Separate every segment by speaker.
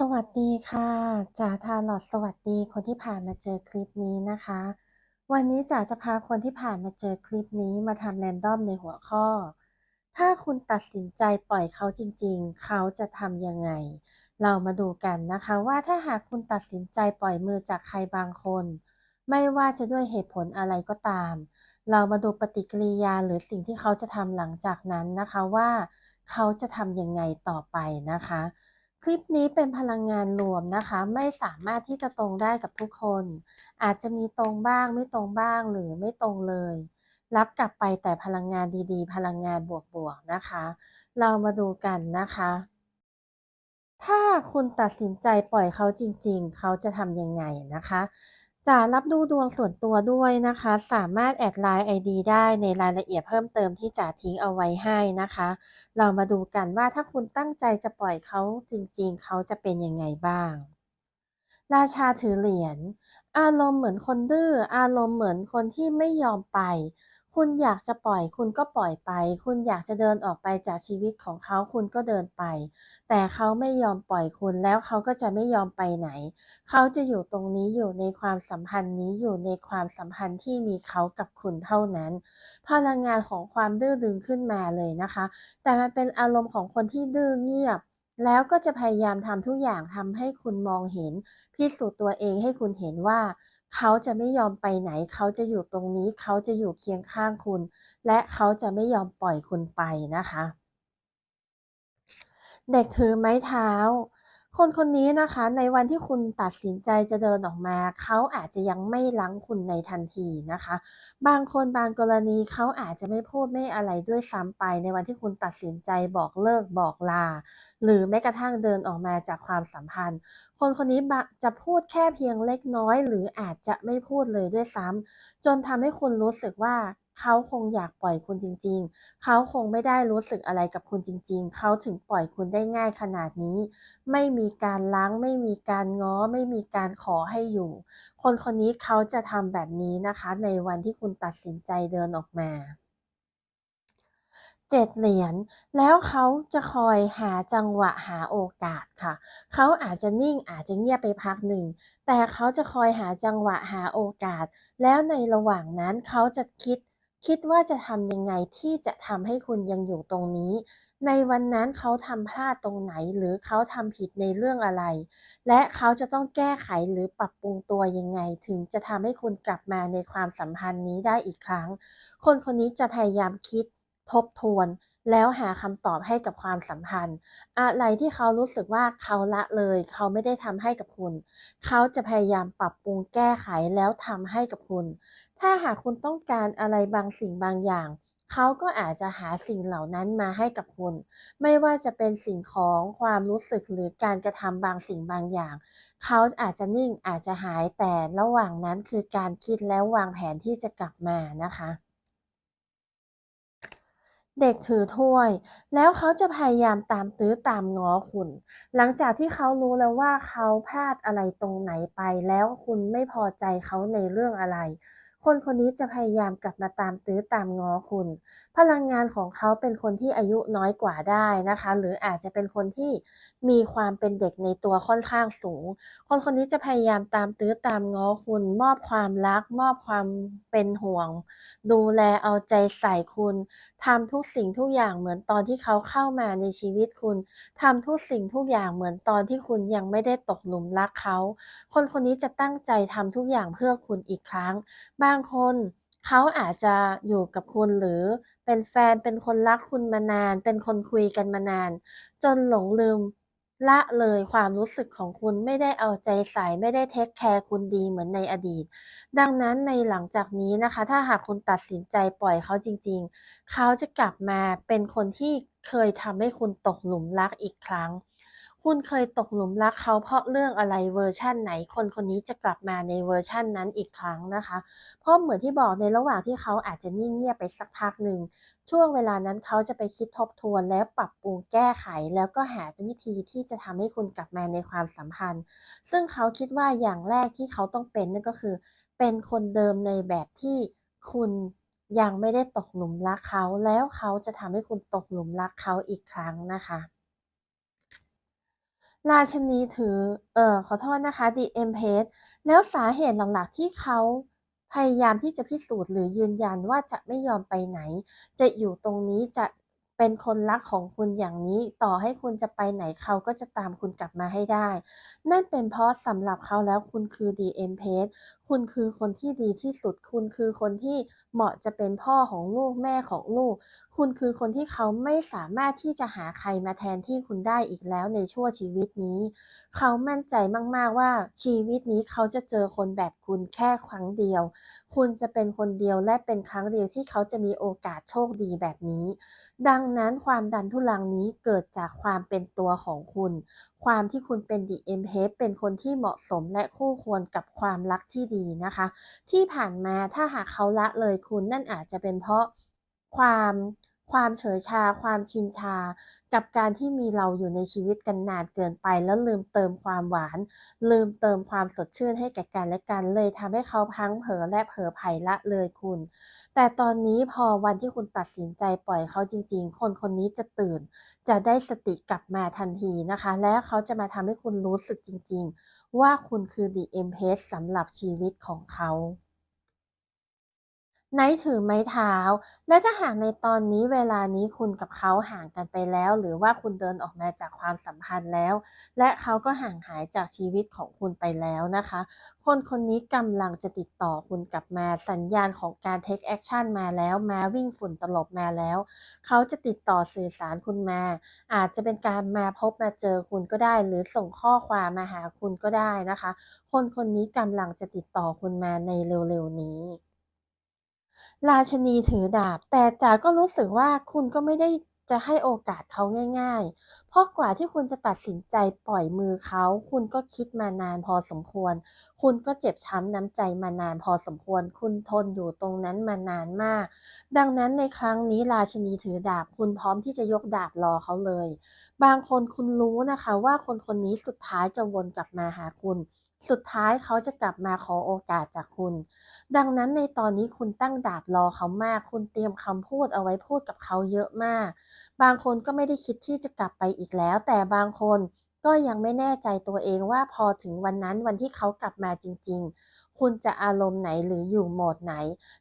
Speaker 1: สวัสดีค่ะจ๋าทาลอตสวัสดีคนที่ผ่านมาเจอคลิปนี้นะคะ วันนี้จ๋าจะพาคนที่ผ่านมาเจอคลิปนี้มาทำแรนดอมในหัวข้อ ถ้าคุณตัดสินใจปล่อยเขาจริงๆ เขาจะทำยังไง เรามาดูกันนะคะว่าถ้าหากคุณตัดสินใจปล่อยมือจากใครบางคน ไม่ว่าจะด้วยเหตุผลอะไรก็ตาม เรามาดูปฏิกิริยาหรือสิ่งที่เขาจะทำหลังจากนั้นนะคะว่า เขาจะทำยังไงต่อไปนะคะ คลิปนี้เป็นพลังงานรวมนะคะ ไม่สามารถที่จะตรงได้กับทุกคน อาจจะมีตรงบ้างไม่ตรงบ้างหรือไม่ตรงเลย รับกลับไปแต่พลังงานดีๆ พลังงานบวกๆนะคะ เรามาดูกันนะคะ ถ้าคุณตัดสินใจปล่อยเขาจริง ๆ เขาจะทำยังไงนะคะ จะรับดูดวงส่วนตัวด้วยนะคะ สามารถแอดไลน์ไอดีได้ในรายละเอียดเพิ่มเติมที่จะทิ้งเอาไว้ให้นะคะ เรามาดูกันว่าถ้าคุณตั้งใจจะปล่อยเขาจริงๆ เขาจะเป็นยังไงบ้าง ราชาถือเหรียญอารมณ์เหมือนคนดื้ออารมณ์เหมือนคนที่ไม่ยอมไป คุณอยากจะปล่อยคุณก็ปล่อยไป คุณอยากจะเดินออกไปจากชีวิตของเขาคุณก็เดินไป แต่เขาไม่ยอมปล่อยคุณแล้วเขาก็จะไม่ยอมไปไหน เขาจะอยู่ตรงนี้อยู่ในความสัมพันธ์นี้อยู่ในความสัมพันธ์ที่มีเขากับคุณเท่านั้น พลังงานของความดื้อดึงขึ้นมาเลยนะคะ แต่มันเป็นอารมณ์ของคนที่ดื้อเงียบแล้วก็จะพยายามทำทุกอย่างทำให้คุณมองเห็น พิสูจน์ตัวเองให้คุณเห็นว่า เขาจะไม่ยอมไปไหน เขาจะอยู่ตรงนี้ เขาจะอยู่เคียงข้างคุณ และเขาจะไม่ยอมปล่อยคุณไปนะคะ เด็กถือไม้เท้า คนคนนี้นะคะในวันที่คุณตัดสินใจจะเดินออกมา เขาอาจจะยังไม่ล้างคุณในทันทีนะคะ บางคนบางกรณีเขาอาจจะไม่พูดไม่อะไรด้วยซ้ำไป ในวันที่คุณตัดสินใจบอกเลิกบอกลา หรือแม้กระทั่งเดินออกมาจากความสัมพันธ์ คนคนนี้จะพูดแค่เพียงเล็กน้อย หรืออาจจะไม่พูดเลยด้วยซ้ำจนทำให้คุณรู้สึกว่า เขาคงอยากปล่อยคุณจริง ๆ เขาคงไม่ได้รู้สึกอะไรกับคุณจริง ๆ เขาถึงปล่อยคุณได้ง่ายขนาดนี้ ไม่มีการล้าง ไม่มีการง้อ ไม่มีการขอให้อยู่ คนคนนี้เขาจะทำแบบนี้นะคะ ในวันที่คุณตัดสินใจเดินออกมาเจ็ดเหรียญแล้วเขาจะคอยหาจังหวะหาโอกาสค่ะ เขาอาจจะนิ่งอาจจะเงียบไปพักหนึ่ง แต่เขาจะคอยหาจังหวะหาโอกาส แล้วในระหว่างนั้นเขาจะคิด คิดว่าจะทำยังไงที่จะทำให้คุณยังอยู่ตรงนี้ ในวันนั้นเขาทำพลาดตรงไหน หรือเขาทำผิดในเรื่องอะไร และเขาจะต้องแก้ไขหรือปรับปรุงตัวยังไง ถึงจะทำให้คุณกลับมาในความสัมพันธ์นี้ได้อีกครั้ง คนคนนี้จะพยายามคิดทบทวน แล้วหาคำตอบให้กับความสัมพันธ์ อะไรที่เขารู้สึกว่าเขาละเลย เขาไม่ได้ทำให้กับคุณ เขาจะพยายามปรับปรุงแก้ไขแล้วทำให้กับคุณ ถ้าหากคุณต้องการอะไรบางสิ่งบางอย่าง เขาก็อาจจะหาสิ่งเหล่านั้นมาให้กับคุณ ไม่ว่าจะเป็นสิ่งของความรู้สึกหรือการกระทำบางสิ่งบางอย่าง เขาอาจจะนิ่งอาจจะหายแต่ระหว่างนั้นคือการคิดแล้ววางแผนที่จะกลับมานะคะเด็กถือถ้วย แล้วเขาจะพยายามตามตื้อตามง้อคุณ หลังจากที่เขารู้แล้วว่าเขาพลาดอะไรตรงไหนไปแล้วคุณไม่พอใจเขาในเรื่องอะไร คนคนนี้จะพยายามกลับมาตามตื้อตามง้อคุณ พลังงานของเขาเป็นคนที่อายุน้อยกว่าได้นะคะ หรืออาจจะเป็นคนที่มีความเป็นเด็กในตัวค่อนข้างสูง คนคนนี้จะพยายามตามตื้อตามง้อคุณ มอบความรัก มอบความเป็นห่วง ดูแลเอาใจใส่คุณทำทุกสิ่งทุกอย่างเหมือนตอนที่เขาเข้ามาในชีวิตคุณทำทุกสิ่งทุกอย่างเหมือนตอนที่คุณยังไม่ได้ตกหลุมรักเขา คนคนนี้จะตั้งใจทำทุกอย่างเพื่อคุณอีกครั้งบางางคนเขาอาจจะอยู่กับคุณหรือเป็นแฟนเป็นคนรักคุณมานาน เป็นคนคุยกันมานาน จนหลงลืมละเลยความรู้สึกของคุณไม่ได้เอาใจใส่ไม่ได้เทคแคร์คุณดีเหมือนในอดีต ดังนั้นในหลังจากนี้นะคะ ถ้าหากคุณตัดสินใจปล่อยเขาจริง ๆ เขาจะกลับมาเป็นคนที่เคยทำให้คุณตกหลุมรักอีกครั้ง คุณเคยตกหลุมรักเขาเพราะเรื่องอะไรเวอร์ชั่นไหน คนคนนี้จะกลับมาในเวอร์ชั่นนั้นอีกครั้งนะคะ เพราะเหมือนที่บอกในระหว่างที่เขาอาจจะนิ่งเงียบไปสักพักหนึ่ง ช่วงเวลานั้นเขาจะไปคิดทบทวนแล้วปรับปรุงแก้ไข แล้วก็หาวิธีที่จะทำให้คุณกลับมาในความสัมพันธ์ ซึ่งเขาคิดว่าอย่างแรกที่เขาต้องเป็นนั่นก็คือ เป็นคนเดิมในแบบที่คุณยังไม่ได้ตกหลุมรักเขา แล้วเขาจะทำให้คุณตกหลุมรักเขาอีกครั้งนะคะ ราชนีถือ เออขอโทษนะคะ The Empress แล้วสาเหตุหลักๆที่เขาพยายามที่จะพิสูจน์หรือยืนยันว่าจะไม่ยอมไปไหน จะอยู่ตรงนี้จะเป็นคนรักของคุณอย่างนี้ ต่อให้คุณจะไปไหนเขาก็จะตามคุณกลับมาให้ได้ นั่นเป็นเพราะสำหรับเขาแล้วคุณคือ The Empress คุณคือคนที่ดีที่สุด คุณคือคนที่เหมาะจะเป็นพ่อของลูกแม่ของลูก คุณคือคนที่เขาไม่สามารถที่จะหาใครมาแทนที่คุณได้อีกแล้วในชั่วชีวิตนี้ เขามั่นใจมากๆว่าชีวิตนี้เขาจะเจอคนแบบคุณแค่ครั้งเดียว คุณจะเป็นคนเดียวและเป็นครั้งเดียวที่เขาจะมีโอกาสโชคดีแบบนี้ ดังนั้นความดันทุรังนี้เกิดจากความเป็นตัวของคุณ ความที่คุณเป็น D.M.H เป็นคนที่เหมาะสมและคู่ควรกับความรักที่ดีนะคะ ที่ผ่านมาถ้าหากเขาละเลยคุณนั่นอาจจะเป็นเพราะความ ความเฉยชา ความชินชา กับการที่มีเราอยู่ในชีวิตกันนานเกินไป แล้วลืมเติมความหวาน ลืมเติมความสดชื่นให้แก่กันและกันเลยทำให้เขาพังเผลอและเผลอไผลละเลยคุณ แต่ตอนนี้พอวันที่คุณตัดสินใจปล่อยเขาจริง ๆ คนคนนี้จะตื่น จะได้สติกลับมาทันทีนะคะ และเขาจะมาทำให้คุณรู้สึกจริง ๆ ว่าคุณคือ The Empress สำหรับชีวิตของเขา ไนท์ถือไม้เท้า และถ้าหากในตอนนี้เวลานี้คุณกับเขาห่างกันไปแล้ว หรือว่าคุณเดินออกมาจากความสัมพันธ์แล้ว และเขาก็ห่างหายจากชีวิตของคุณไปแล้วนะคะ คนคนนี้กำลังจะติดต่อคุณกลับมาสัญญาณของการ take action มาแล้วม้าวิ่งฝุ่นตลบมาแล้ว เขาจะติดต่อสื่อสารคุณมา อาจจะเป็นการมาพบมาเจอคุณก็ได้ หรือส่งข้อความมาหาคุณก็ได้นะคะ คนคนนี้กำลังจะติดต่อคุณมาในเร็วๆนี้ ราชนีถือดาบ แต่จ๋าก็รู้สึกว่าคุณก็ไม่ได้จะให้โอกาสเขาง่าย ๆ เพราะกว่าที่คุณจะตัดสินใจปล่อยมือเขา คุณก็คิดมานานพอสมควร คุณก็เจ็บช้ำน้ำใจมานานพอสมควร คุณทนอยู่ตรงนั้นมานานมาก ดังนั้นในครั้งนี้ราชนีถือดาบ คุณพร้อมที่จะยกดาบรอเขาเลย บางคนคุณรู้นะคะว่าคนคนนี้สุดท้ายจะวนกลับมาหาคุณ สุดท้ายเขาจะกลับมาขอโอกาสจากคุณ ดังนั้นในตอนนี้คุณตั้งดาบรอเขามาก คุณเตรียมคำพูดเอาไว้พูดกับเขาเยอะมาก บางคนก็ไม่ได้คิดที่จะกลับไปอีกแล้ว แต่บางคนก็ยังไม่แน่ใจตัวเองว่าพอถึงวันนั้นวันที่เขากลับมาจริง ๆ คุณจะอารมณ์ไหนหรืออยู่โหมดไหน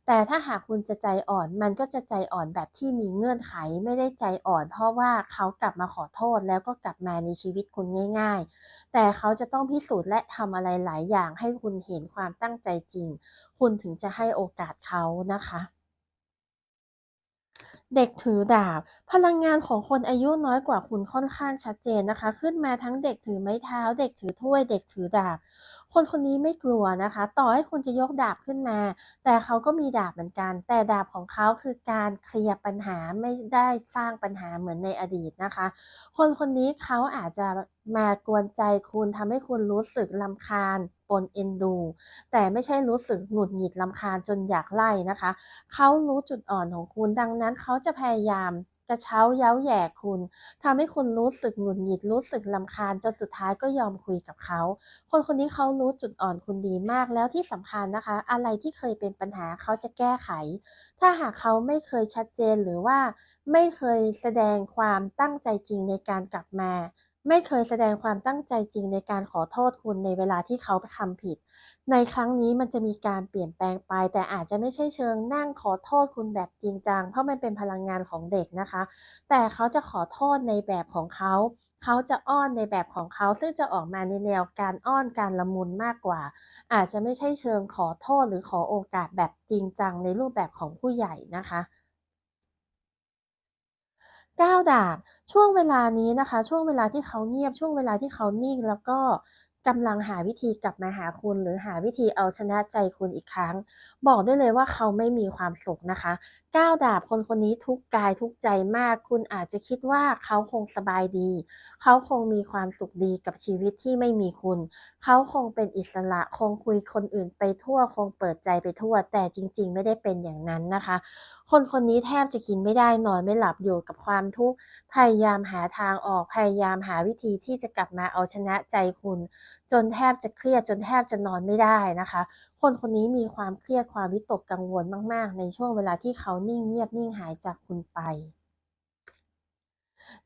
Speaker 1: แต่ถ้าหากคุณจะใจอ่อนมันก็จะใจอ่อนแบบที่มีเงื่อนไขไม่ได้ใจอ่อน เพราะว่าเขากลับมาขอโทษแล้วก็กลับมาในชีวิตคุณง่าย ๆ แต่เขาจะต้องพิสูจน์และทำอะไรหลายอย่างให้คุณเห็นความตั้งใจจริง คุณถึงจะให้โอกาสเขานะคะเด็กถือดาบ พลังงานของคนอายุน้อยกว่าคุณค่อนข้างชัดเจนนะคะ ขึ้นมาทั้งเด็กถือไม้เท้า เด็กถือถ้วย เด็กถือดาบ คนคนนี้ไม่กลัวนะคะ ต่อให้คุณจะยกดาบขึ้นมา แต่เขาก็มีดาบเหมือนกัน แต่ดาบของเขาคือการเคลียร์ปัญหาไม่ได้สร้างปัญหาเหมือนในอดีตนะคะ คนคนนี้เขาอาจจะมากวนใจคุณทำให้คุณรู้สึกรำคาญปนเอ็นดู แต่ไม่ใช่รู้สึกหงุดหงิดรำคาญจนอยากไล่นะคะ เขารู้จุดอ่อนของคุณดังนั้นเขาจะพยายาม กระเช้าเย้าแย่คุณทำให้คุณรู้สึกหงุดหงิดรู้สึกลำคาญจนสุดท้ายก็ยอมคุยกับเขา คนคนนี้เขารู้จุดอ่อนคุณดีมากแล้วที่สำคัญนะคะ อะไรที่เคยเป็นปัญหาเขาจะแก้ไข ถ้าหากเขาไม่เคยชัดเจนหรือว่า ไม่เคยแสดงความตั้งใจจริงในการกลับมา ไม่เคยแสดงความตั้งใจจริงในการขอโทษคุณในเวลาที่เขาทำผิด ในครั้งนี้มันจะมีการเปลี่ยนแปลงไป แต่อาจจะไม่ใช่เชิงนั่งขอโทษคุณแบบจริงจัง เพราะมันเป็นพลังงานของเด็กนะคะ แต่เขาจะขอโทษในแบบของเขา เขาจะอ้อนในแบบของเขา ซึ่งจะออกมาในแนวการอ้อนการละมุนมากกว่า อาจจะไม่ใช่เชิงขอโทษหรือขอโอกาสแบบจริงจังในรูปแบบของผู้ใหญ่นะคะ 9ดาบช่วงเวลานี้นะคะ ช่วงเวลาที่เขาเงียบช่วงเวลาที่เขานิ่ง แล้วก็กำลังหาวิธีกลับมาหาคุณ หรือหาวิธีเอาชนะใจคุณอีกครั้ง บอกได้เลยว่าเขาไม่มีความสุขนะคะ9ดาบคนคนนี้ทุกกายทุกใจมาก คุณอาจจะคิดว่าเขาคงสบายดี เขาคงมีความสุขดีกับชีวิตที่ไม่มีคุณ เขาคงเป็นอิสระคงคุยคนอื่นไปทั่วคงเปิดใจไปทั่ว แต่จริง ๆ ไม่ได้เป็นอย่างนั้นนะคะ คนคนนี้แทบจะกินไม่ได้นอนไม่หลับอยู่กับความทุกข์พยายามหาทางออกพยายามหาวิธีที่จะกลับมาเอาชนะใจคุณ จนแทบจะเครียดจนแทบจะนอนไม่ได้นะคะ คนคนนี้มีความเครียดความวิตกกังวลมาก ๆ ในช่วงเวลาที่เขานิ่งเงียบนิ่งหายจากคุณไป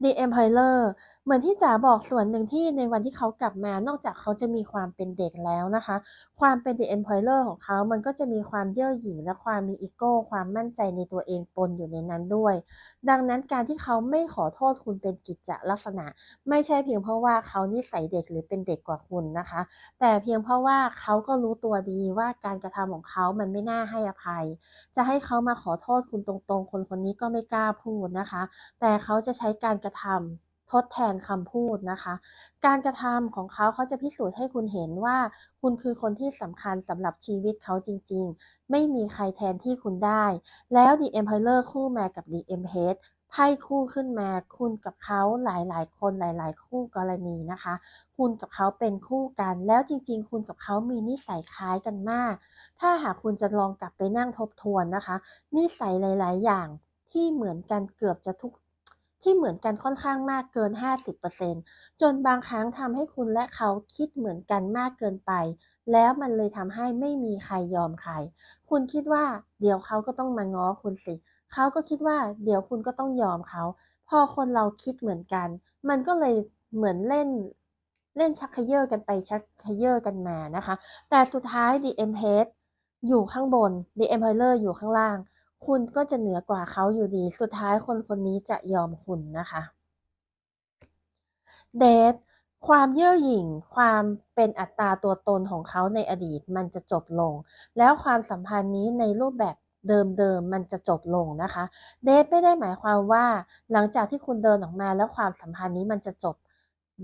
Speaker 1: The Emperor เหมือนที่จ๋าบอกส่วนหนึ่งที่ในวันที่เขากลับมานอกจากเขาจะมีความเป็นเด็กแล้วนะคะ ความเป็น The Emperor ของเขา มันก็จะมีความเย่อหยิ่งและความมีอีโก้ ความมั่นใจในตัวเองปนอยู่ในนั้นด้วย ดังนั้นการที่เขาไม่ขอโทษคุณเป็นกิจจลักษณะ ไม่ใช่เพียงเพราะว่าเขานิสัยเด็กหรือเป็นเด็กกว่าคุณนะคะ แต่เพียงเพราะว่าเขาก็รู้ตัวดีว่าการกระทำของเขามันไม่น่าให้อภัย จะให้เขามาขอโทษคุณตรงๆ คนคนนี้ก็ไม่กล้าพูดนะคะ แต่เขาจะใช้การการกระทำทดแทนคำพูดนะคะ การกระทำของเขาเขาจะพิสูจน์ให้คุณเห็นว่า คุณคือคนที่สำคัญสำหรับชีวิตเขาจริง ๆ ไม่มีใครแทนที่คุณได้ แล้ว The Emperor คู่แมกับ The Empress ไพ่คู่ขึ้นมาคุณกับเขาหลายๆ คนหลาย ๆ คู่กรณีนะคะ คุณกับเขาเป็นคู่กัน แล้วจริง ๆ คุณกับเขามีนิสัยคล้ายกันมาก ถ้าหากคุณจะลองกลับไปนั่งทบทวนนะคะ นิสัยหลาย ๆ อย่างที่เหมือนกันเกือบจะทุก ที่เหมือนกันค่อนข้างมากเกิน 50%จนบางครั้งทำให้คุณและเขาคิดเหมือนกันมากเกินไป แล้วมันเลยทำให้ไม่มีใครยอมใคร คุณคิดว่าเดี๋ยวเขาก็ต้องมาง้อคุณสิ เขาก็คิดว่าเดี๋ยวคุณก็ต้องยอมเขา พอคนเราคิดเหมือนกัน มันก็เลยเหมือนเล่นเล่นชักเขย่อกันไปชักเขย่อกันมานะคะ แต่สุดท้าย The Empress อยู่ข้างบน The Emperor อยู่ข้างล่าง คุณก็จะเหนือกว่าเขาอยู่ดี สุดท้ายคนคนนี้จะยอมคุณนะคะเดทความเย่อหยิ่ง ความเป็นอัตตาตัวตนของเขาในอดีตมันจะจบลง แล้วความสัมพันธ์นี้ในรูปแบบเดิมๆมันจะจบลงนะคะ เดทไม่ได้หมายความว่า หลังจากที่คุณเดินออกมาแล้วความสัมพันธ์นี้มันจะจบ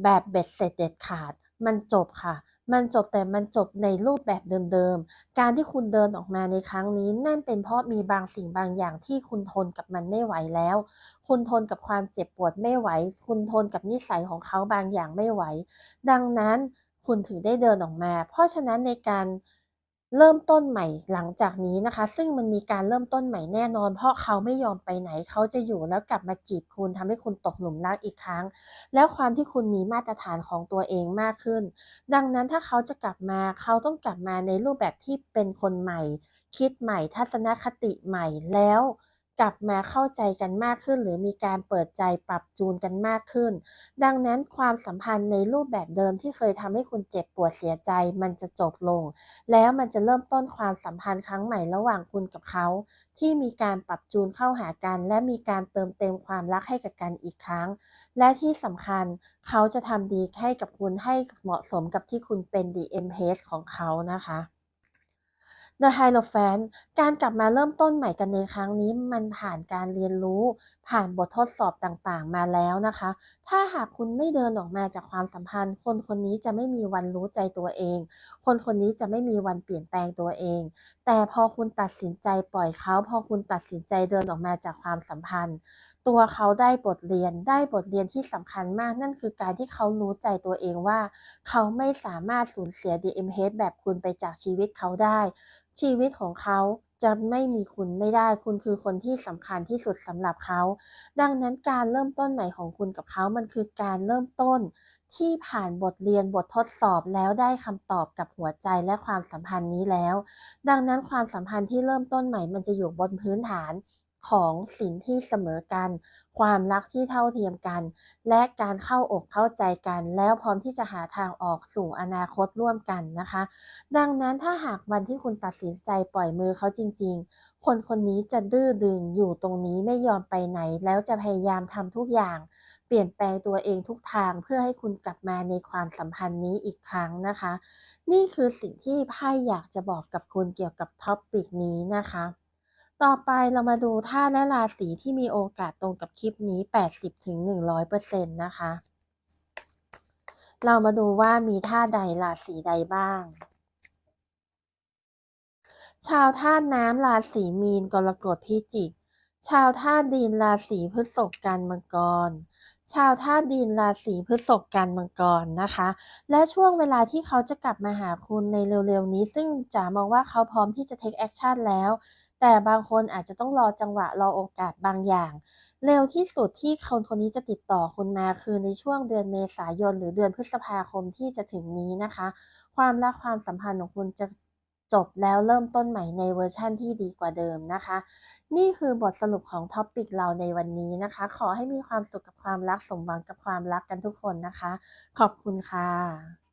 Speaker 1: แบบเบ็ดเสร็จเด็ดขาด มันจบค่ะ มันจบแต่มันจบในรูปแบบเดิมๆ การที่คุณเดินออกมาในครั้งนี้ นั่นเป็นเพราะมีบางสิ่งบางอย่างที่คุณทนกับมันไม่ไหวแล้ว คุณทนกับความเจ็บปวดไม่ไหว คุณทนกับนิสัยของเขาบางอย่างไม่ไหว ดังนั้นคุณถึงได้เดินออกมา เพราะฉะนั้นในการ เริ่มต้นใหม่หลังจากนี้นะคะ ซึ่งมันมีการเริ่มต้นใหม่แน่นอน เพราะเขาไม่ยอมไปไหนเขาจะอยู่แล้วกลับมาจีบคุณทำให้คุณตกหลุมรักอีกครั้ง แล้วความที่คุณมีมาตรฐานของตัวเองมากขึ้น ดังนั้นถ้าเขาจะกลับมาเขาต้องกลับมาในรูปแบบที่เป็นคนใหม่ คิดใหม่ทัศนคติใหม่แล้ว กลับมาเข้าใจกันมากขึ้น หรือมีการเปิดใจปรับจูนกันมากขึ้น ดังนั้นความสัมพันธ์ในรูปแบบเดิมที่เคยทำให้คุณเจ็บปวดเสียใจ มันจะจบลง แล้วมันจะเริ่มต้นความสัมพันธ์ครั้งใหม่ระหว่างคุณกับเขา ที่มีการปรับจูนเข้าหากัน และมีการเติมเต็มความรักให้กับกันอีกครั้ง และที่สำคัญเขาจะทำดีให้กับคุณให้เหมาะสมกับที่คุณเป็น The Empress ของเขานะคะ The Hierophant การกลับมาเริ่มต้นใหม่กันในครั้งนี้มันผ่านการเรียนรู้ ผ่านบททดสอบต่างๆ มาแล้วนะคะ ถ้าหากคุณไม่เดินออกมาจากความสัมพันธ์ คนคนนี้จะไม่มีวันรู้ใจตัวเอง คนคนนี้จะไม่มีวันเปลี่ยนแปลงตัวเอง แต่พอคุณตัดสินใจปล่อยเขา พอคุณตัดสินใจเดินออกมาจากความสัมพันธ์ ตัวเขาได้บทเรียนได้บทเรียนที่สำคัญมาก นั่นคือการที่เขารู้ใจตัวเองว่า เขาไม่สามารถสูญเสีย The Empress แบบคุณไปจากชีวิตเขาได้ ชีวิตของเขาจะไม่มีคุณไม่ได้ คุณคือคนที่สำคัญที่สุดสำหรับเขา ดังนั้นการเริ่มต้นใหม่ของคุณกับเขา มันคือการเริ่มต้น ที่ผ่านบทเรียนบททดสอบแล้วได้คำตอบกับหัวใจและความสัมพันธ์นี้แล้ว ดังนั้นความสัมพันธ์ที่เริ่มต้นใหม่มันจะอยู่บนพื้นฐาน ของสิ่งที่เสมอกัน ความรักที่เท่าเทียมกัน และการเข้าอกเข้าใจกัน แล้วพร้อมที่จะหาทางออกสู่อนาคตร่วมกันนะคะ ดังนั้นถ้าหากวันที่คุณตัดสินใจปล่อยมือเขาจริง ๆ คนคนนี้จะดื้อดึงอยู่ตรงนี้ไม่ยอมไปไหน แล้วจะพยายามทำทุกอย่างเปลี่ยนแปลงตัวเองทุกทางเพื่อให้คุณกลับมาในความสัมพันธ์นี้อีกครั้งนะคะ นี่คือสิ่งที่ไพ่อยากจะบอกกับคุณเกี่ยวกับท็อปปิกนี้นะคะ ต่อไปเรามาดูธาตุและราศีที่มีโอกาสตรงกับคลิปนี้ 80-100%นะคะ เรามาดูว่ามีธาตุใดราศีใดบ้าง ชาวธาตุน้ำราศีมีนกรกฎพิจิก ชาวธาตุดินราศีพฤษภกันมังกร ชาวธาตุดินราศีพฤษภกันมังกรนะคะ และช่วงเวลาที่เขาจะกลับมาหาคุณในเร็วๆนี้ ซึ่งจ๋ามองว่าเขาพร้อมที่จะ take action แล้ว แต่บางคนอาจจะต้องรอจังหวะรอโอกาสบางอย่าง เร็วที่สุดที่คนคนนี้จะติดต่อคุณมาคือในช่วงเดือนเมษายน หรือเดือนพฤษภาคมที่จะถึงนี้นะคะ ความรักความสัมพันธ์ของคุณจะจบแล้วเริ่มต้นใหม่ในเวอร์ชั่นที่ดีกว่าเดิมนะคะ นี่คือบทสรุปของท็อปิกเราในวันนี้นะคะ ขอให้มีความสุขกับความรักสมหวังกับความรักกันทุกคนนะคะ ขอบคุณค่ะ